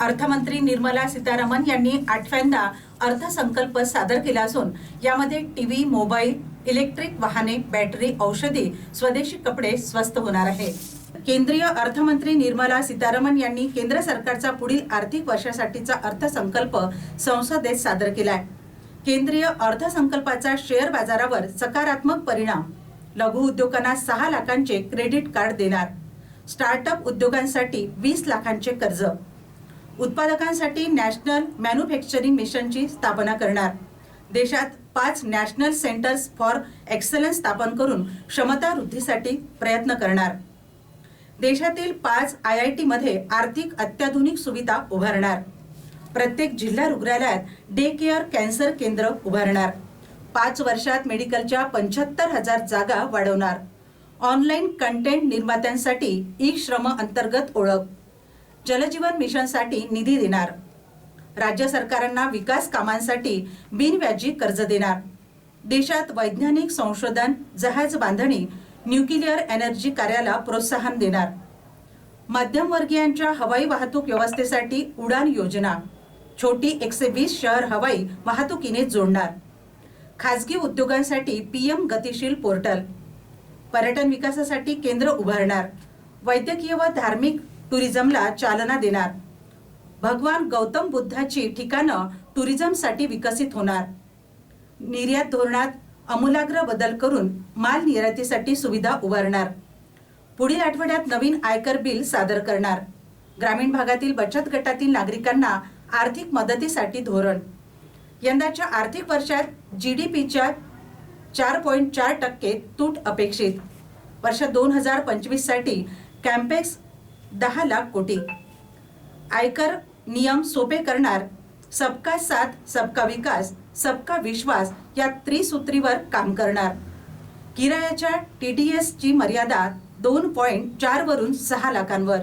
अर्थमंत्री निर्मला सीतारामन यांनी आठव्यांदा अर्थसंकल्प सादर केला असून यामध्ये टीव्ही मोबाईल इलेक्ट्रिक वाहने बॅटरी औषधी स्वदेशी कपडे स्वस्त होणार आहे. केंद्रीय अर्थमंत्री निर्मला सीतारामन यांनी केंद्र सरकारचा पुढील आर्थिक वर्षासाठीचा अर्थसंकल्प संसदेत सादर केलाय. केंद्रीय अर्थसंकल्पाचा शेअर बाजारावर सकारात्मक परिणाम. लघु उद्योगांना सहा लाखांचे क्रेडिट कार्ड देणार. स्टार्टअप उद्योगांसाठी वीस लाखांचे कर्ज. उत्पादकांसाठी नॅशनल मॅन्युफॅक्चरिंग मिशनची स्थापना करणार. देशात पाच नॅशनल सेंटर्स फॉर एक्सलन्स स्थापन करून क्षमता वृद्धीसाठी प्रयत्न करणार. देशातील पाच आय आय टीमध्ये आर्थिक अत्याधुनिक सुविधा उभारणार. प्रत्येक जिल्हा रुग्णालयात डे केअर कॅन्सर केंद्र उभारणार. पाच वर्षात मेडिकलच्या पंच्याहत्तर हजार जागा वाढवणार. ऑनलाईन कंटेंट निर्मात्यांसाठी ई श्रम अंतर्गत ओळख. जलजीवन मिशनसाठी निधी देणार. राज्य सरकारांना विकास कामांसाठी बिनव्याजी कर्ज देणार. देशात वैज्ञानिक संशोधन जहाज बांधणी न्यूक्लिअर एनर्जी कार्याला प्रोत्साहन देणार. मध्यमवर्गीयांच्या हवाई वाहतूक व्यवस्थेसाठी उडान योजना. छोटी एकशे वीस शहर हवाई वाहतुकीने जोडणार. खाजगी उद्योगांसाठी पीएम गतिशील पोर्टल. पर्यटन विकासासाठी केंद्र उभारणार. वैद्यकीय व धार्मिक टुरिझमला चालना देणार. भगवान गौतम बुद्धाची ठिकाणं टुरिझमसाठी विकसित होणार. निर्यात धोरणात आमूलाग्र बदल करून माल निर्यातीसाठी सुविधा उभारणार. पुढील आठवड्यात नवीन आयकर बिल सादर करणार. ग्रामीण भागातील बचत गटातील नागरिकांना आर्थिक मदतीसाठी धोरण. यंदाच्या आर्थिक वर्षात जी डी पीच्या चार पॉईंट चार टक्के तूट अपेक्षित. वर्ष दोन हजार पंचवीससाठी कॅम्पेक्स दहा लाख कोटी. आयकर नियम सोपे करणार सबका साथ सबका विकास सबका विश्वास या त्रिसूत्रीवर काम करणार. किरायाच्या टी डी एसची मर्यादा दोन पॉईंट चारवरून सहा लाखांवर.